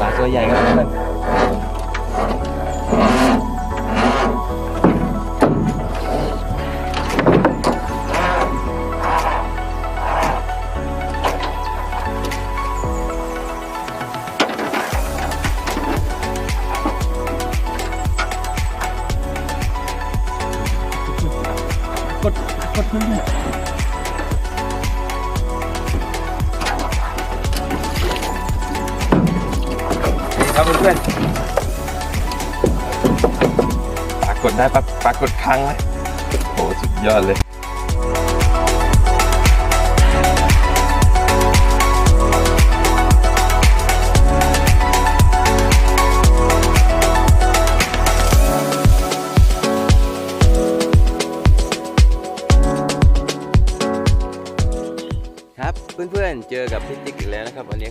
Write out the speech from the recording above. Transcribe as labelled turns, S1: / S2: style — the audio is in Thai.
S1: ปลาตัวใหญ่ครับเพื่อนกดกดเพื่อน ครับเพื่อนปรากฏได้ปะปรากฏครั้งเลยโอ้สุดยอดเลยครับเพื่อนๆเจอกับพี่ติ๊กอีกแล้วนะครับวันนี้